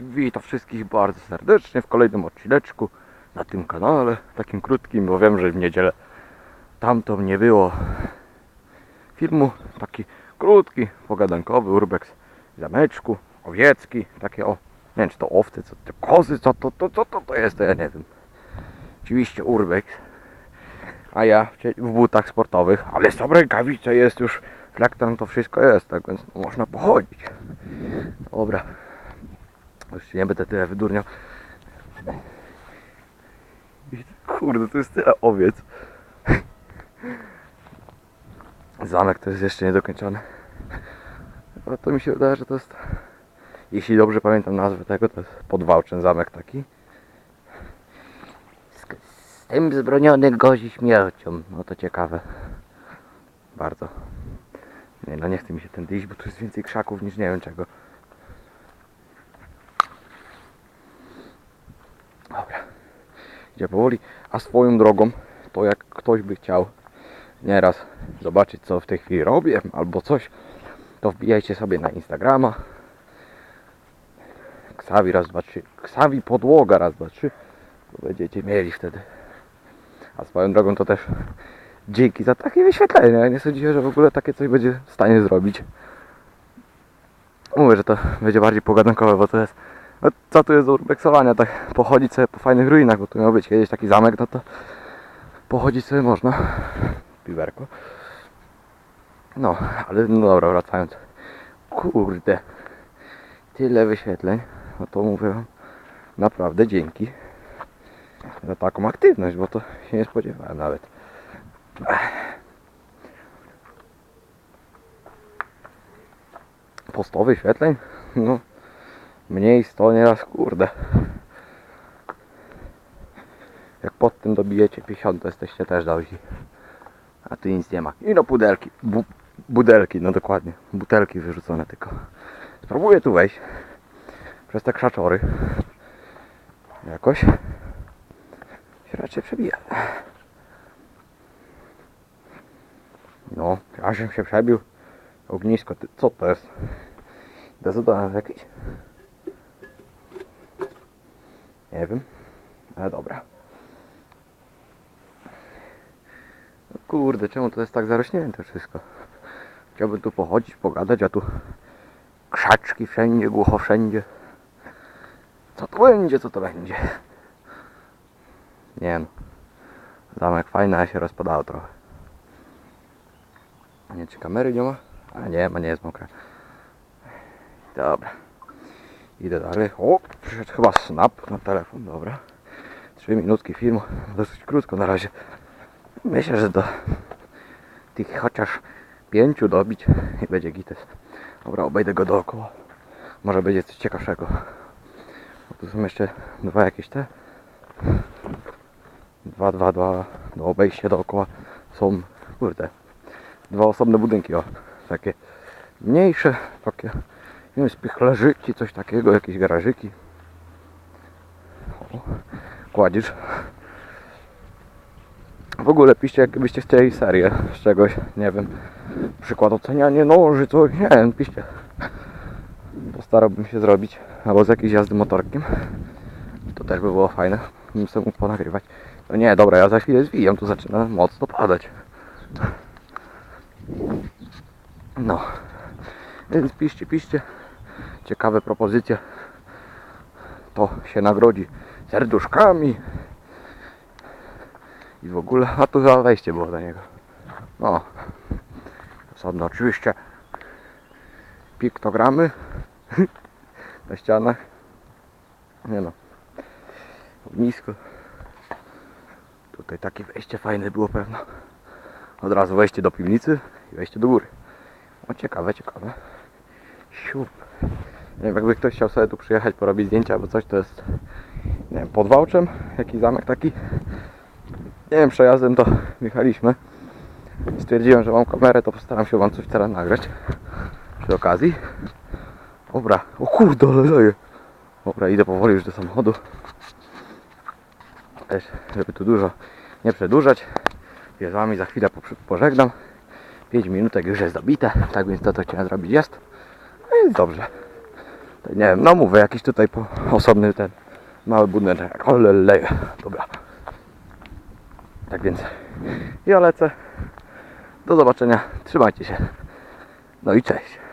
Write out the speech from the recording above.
Witam wszystkich bardzo serdecznie w kolejnym odcineczku na tym kanale, takim krótkim, bo wiem, że w niedzielę tamto nie było filmu, taki krótki, pogadankowy, urbex zameczku, owiecki, takie o, nie wiem czy to owce, co to kozy, co to, to, to, to, to jest, to ja nie wiem. Oczywiście urbex, a ja w, butach sportowych, ale są rękawice, jest już flektorem, to wszystko jest, tak więc można pochodzić. Dobra. Się nie będę tyle wydurniał. Kurde, to jest tyle owiec. Zamek to jest jeszcze niedokończony. Ale to mi się wydaje, że to jest... Jeśli dobrze pamiętam nazwę tego, to jest podwałczyn zamek taki. Z, z tym zbroniony gozi śmiercią. No to ciekawe. Bardzo. Nie no, nie chce mi się tędy iść, bo tu jest więcej krzaków niż nie wiem czego. Dobra. Idzie powoli. A swoją drogą, to jak ktoś by chciał nieraz zobaczyć co w tej chwili robię albo coś, to wbijajcie sobie na Instagrama. Ksawi raz, dwa, trzy. Ksawi podłoga raz, dwa, trzy. To będziecie mieli wtedy. A swoją drogą to też dzięki za takie wyświetlenie. Ja nie sądziłem, że w ogóle takie coś będzie w stanie zrobić. Mówię, że to będzie bardziej pogadankowe, bo to jest no, co tu jest do urbexowania, tak pochodzić sobie po fajnych ruinach, bo tu miał być kiedyś taki zamek, no to pochodzić sobie można. Piwerko. No, ale no dobra, wracając. Kurde, tyle wyświetleń, no to mówię wam, naprawdę dzięki za taką aktywność, bo to się nie spodziewałem nawet. Po 100 wyświetleń? No, Mniej 100 nieraz, kurde. Jak pod tym dobijecie 50, to jesteście też dobrzy. A tu nic nie ma. I no pudelki. Bu budelki, no dokładnie. Butelki wyrzucone tylko. Spróbuję tu wejść. Przez te krzaczory. Jakoś. Się raczej przebija. No, ja się przebił. Ognisko, co to jest? Dezodorant jakiś? Nie wiem, ale dobra. No kurde, czemu to jest tak zarośnięte wszystko? Chciałbym tu pochodzić, pogadać, a tu krzaczki wszędzie, głucho wszędzie. Co to będzie, co to będzie? Nie no. Zamek fajny, ale się rozpadało trochę. Nie, czy kamery nie ma? A nie ma, nie jest mokra. Dobra. Idę dalej. O, przyszedł chyba snap na telefon, dobra. Trzy minutki filmu, dosyć krótko na razie. Myślę, że do tych chociaż pięciu dobić i będzie gites. Dobra, obejdę go dookoła. Może będzie coś ciekawszego. Bo tu są jeszcze dwa jakieś te. Dwa, dwa, dwa do obejścia dookoła są, kurde, dwa osobne budynki, o, takie mniejsze, takie nie wiem, spichlerzyki, coś takiego, jakieś garażyki. O, kładzisz. W ogóle piszcie, jakbyście chcieli serię z czegoś, nie wiem. Przykład ocenianie noży, coś, nie wiem, piszcie. Postarałbym się zrobić, albo z jakiejś jazdy motorkiem. To też by było fajne, bym sobie mógł ponagrywać. No nie, dobra, ja za chwilę zwijam, tu zaczyna mocno padać. No. Więc piszcie, piszcie ciekawe propozycje, to się nagrodzi serduszkami i w ogóle, a tu za wejście było do niego. No, osobno oczywiście piktogramy na ścianach. Nie no, ognisko. Tutaj takie wejście fajne było pewno. Od razu wejście do piwnicy i wejście do góry. O ciekawe, ciekawe. Siup. Nie wiem, jakby ktoś chciał sobie tu przyjechać, porobić zdjęcia albo coś, to jest nie wiem, pod Wałczem, zamek taki. Nie wiem, przejazdem to jechaliśmy. Stwierdziłem, że mam kamerę, to postaram się wam coś teraz nagrać przy okazji. Dobra, o kurde, ale leje. Dobra, idę powoli już do samochodu. Też, żeby tu dużo nie przedłużać. Ja z wami za chwilę pożegnam. 5 minutek już jest dobite, tak więc to co chciałem zrobić jest. No jest dobrze. Nie wiem, no mówię, jakiś tutaj osobny ten mały budynek. Oleleje. Dobra. Tak więc ja lecę. Do zobaczenia. Trzymajcie się. No i cześć.